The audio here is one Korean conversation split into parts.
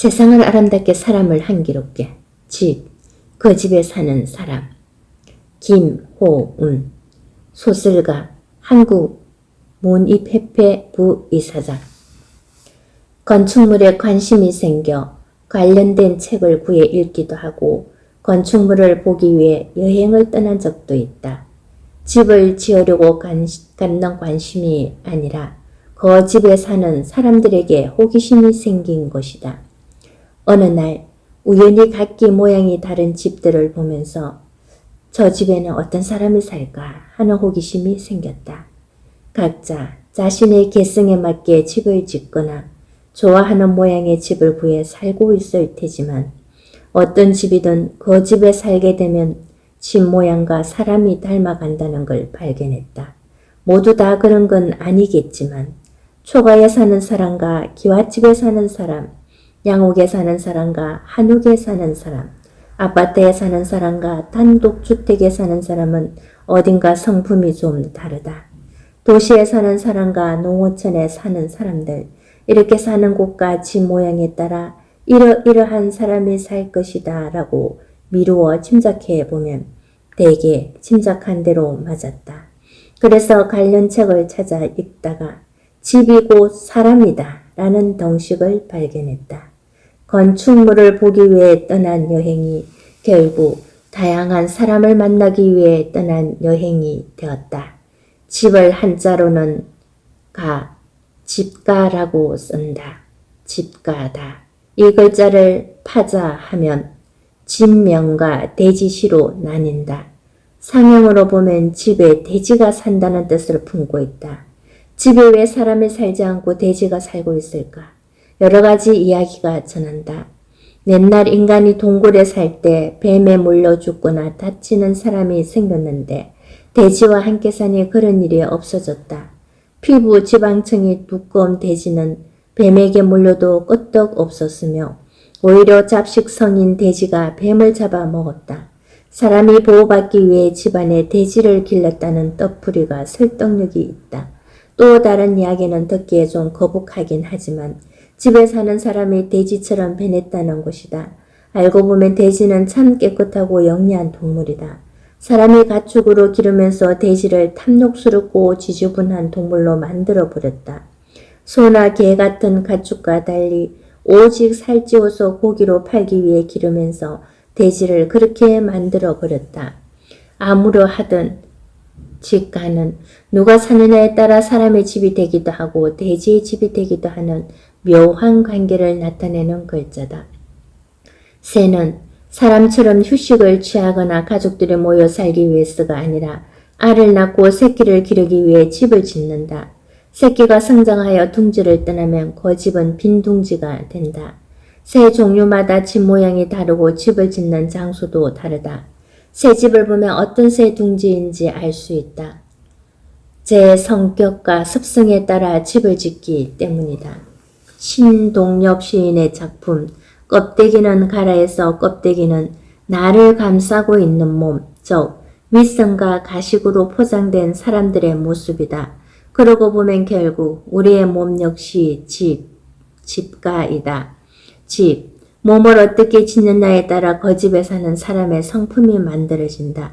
세상을 아름답게 사람을 한기롭게 집, 그 집에 사는 사람 김호운 소설가 한국 문입협회 부이사장 건축물에 관심이 생겨 관련된 책을 구해 읽기도 하고 건축물을 보기 위해 여행을 떠난 적도 있다. 집을 지으려고 간- 갖는 관심이 아니라 그 집에 사는 사람들에게 호기심이 생긴 것이다. 어느 날 우연히 각기 모양이 다른 집들을 보면서 저 집에는 어떤 사람이 살까 하는 호기심이 생겼다. 각자 자신의 개성에 맞게 집을 짓거나 좋아하는 모양의 집을 구해 살고 있을 테지만 어떤 집이든 그 집에 살게 되면 집 모양과 사람이 닮아간다는 걸 발견했다. 모두 다 그런 건 아니겠지만 초가에 사는 사람과 기와집에 사는 사람, 양옥에 사는 사람과 한옥에 사는 사람, 아파트에 사는 사람과 단독주택에 사는 사람은 어딘가 성품이 좀 다르다. 도시에 사는 사람과 농어촌에 사는 사람들, 이렇게 사는 곳과 집 모양에 따라 이러이러한 사람이 살 것이다 라고 미루어 짐작해 보면 대개 짐작한 대로 맞았다. 그래서 관련 책을 찾아 읽다가 집이 곧 사람이다 라는 덩식을 발견했다. 건축물을 보기 위해 떠난 여행이 결국 다양한 사람을 만나기 위해 떠난 여행이 되었다. 집을 한자로는 가, 집가라고 쓴다. 집가다. 이 글자를 파자 하면 집명과 대지시로 나뉜다. 상형으로 보면 집에 돼지가 산다는 뜻을 품고 있다. 집에 왜 사람이 살지 않고 돼지가 살고 있을까? 여러 가지 이야기가 전한다. 옛날 인간이 동굴에 살 때 뱀에 물려 죽거나 다치는 사람이 생겼는데 돼지와 함께 사니 그런 일이 없어졌다. 피부 지방층이 두꺼운 돼지는 뱀에게 물려도 끄떡 없었으며 오히려 잡식성인 돼지가 뱀을 잡아 먹었다. 사람이 보호받기 위해 집안에 돼지를 길렀다는 떡풀이가 설득력이 있다. 또 다른 이야기는 듣기에 좀 거북하긴 하지만 집에 사는 사람이 돼지처럼 변했다는 것이다. 알고 보면 돼지는 참 깨끗하고 영리한 동물이다. 사람이 가축으로 기르면서 돼지를 탐욕스럽고 지저분한 동물로 만들어 버렸다. 소나 개 같은 가축과 달리 오직 살찌워서 고기로 팔기 위해 기르면서 돼지를 그렇게 만들어 버렸다. 아무려 하든 집가는 누가 사느냐에 따라 사람의 집이 되기도 하고 돼지의 집이 되기도 하는 묘한 관계를 나타내는 글자다. 새는 사람처럼 휴식을 취하거나 가족들이 모여 살기 위해서가 아니라 알을 낳고 새끼를 기르기 위해 집을 짓는다. 새끼가 성장하여 둥지를 떠나면 그 집은 빈 둥지가 된다. 새 종류마다 집 모양이 다르고 집을 짓는 장소도 다르다. 새 집을 보면 어떤 새 둥지인지 알 수 있다. 제 성격과 습성에 따라 집을 짓기 때문이다. 신동엽 시인의 작품 껍데기는 가라에서 껍데기는 나를 감싸고 있는 몸, 즉 윗선과 가식으로 포장된 사람들의 모습이다. 그러고 보면 결국 우리의 몸 역시 집, 집가이다. 집, 몸을 어떻게 짓느냐에 따라 그 집에 사는 사람의 성품이 만들어진다.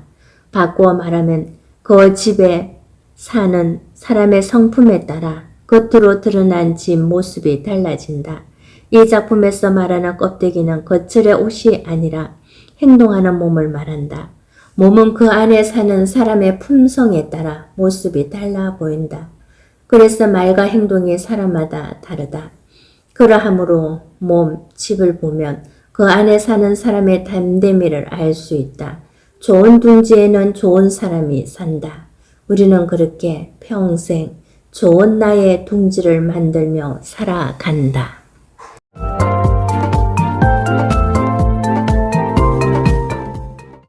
바꾸어 말하면 그 집에 사는 사람의 성품에 따라 겉으로 드러난 집 모습이 달라진다. 이 작품에서 말하는 껍데기는 겉철의 옷이 아니라 행동하는 몸을 말한다. 몸은 그 안에 사는 사람의 품성에 따라 모습이 달라 보인다. 그래서 말과 행동이 사람마다 다르다. 그러하므로 몸, 집을 보면 그 안에 사는 사람의 담대미를 알 수 있다. 좋은 둥지에는 좋은 사람이 산다. 우리는 그렇게 평생 좋은 나의 둥지를 만들며 살아간다.